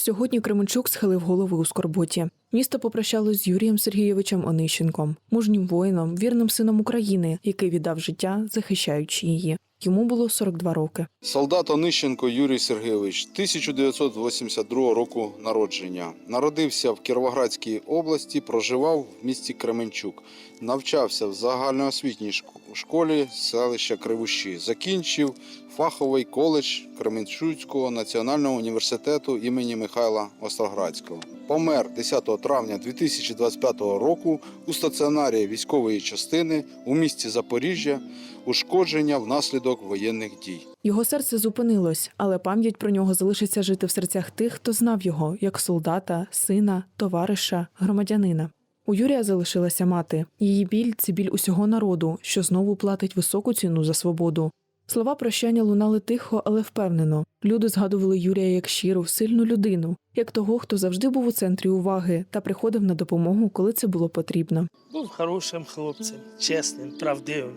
Сьогодні Кременчук схилив голови у скорботі. Місто попрощалось з Юрієм Сергійовичем Онищенком, мужнім воїном, вірним сином України, який віддав життя, захищаючи її. Йому було 42 роки. Солдат Онищенко Юрій Сергійович, 1982 року народження. Народився в Кіровоградській області, проживав в місті Кременчук. Навчався в загальноосвітній шк- школі селища Кривущі. Закінчив фаховий коледж Кременчуцького національного університету імені Михайла Остроградського. Помер 10 травня 2025 року у стаціонарі військової частини у місті Запоріжжя. Ушкодження внаслідок воєнних дій. Його серце зупинилось, але пам'ять про нього залишиться жити в серцях тих, хто знав його як солдата, сина, товариша, громадянина. У Юрія залишилася мати. Її біль це біль усього народу, що знову платить високу ціну за свободу. Слова прощання лунали тихо, але впевнено. Люди згадували Юрія як щиру, сильну людину, як того, хто завжди був у центрі уваги та приходив на допомогу, коли це було потрібно. Був хорошим хлопцем, чесним, правдивим,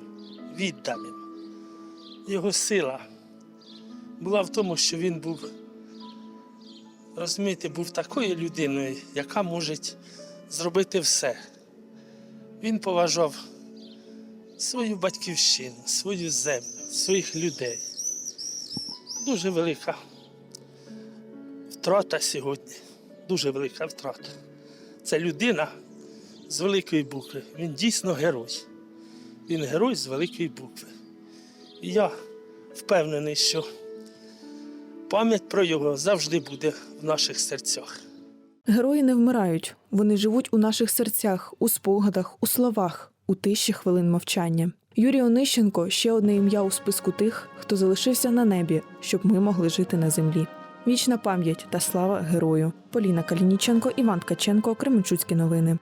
відданим. Його сила була в тому, що він був, розумієте, був такою людиною, яка може зробити все. Він поважав свою батьківщину, свою землю, своїх людей. Дуже велика втрата сьогодні. Дуже велика втрата. Це людина з великої букви. Він дійсно герой. Він герой з великої букви. І я впевнений, що пам'ять про його завжди буде в наших серцях. Герої не вмирають, вони живуть у наших серцях, у спогадах, у словах, у тиші хвилин мовчання. Юрій Онищенко ще одне ім'я у списку тих, хто залишився на небі, щоб ми могли жити на землі. Вічна пам'ять та слава герою. Поліна Калініченко, Іван Ткаченко, Кременчуцькі новини.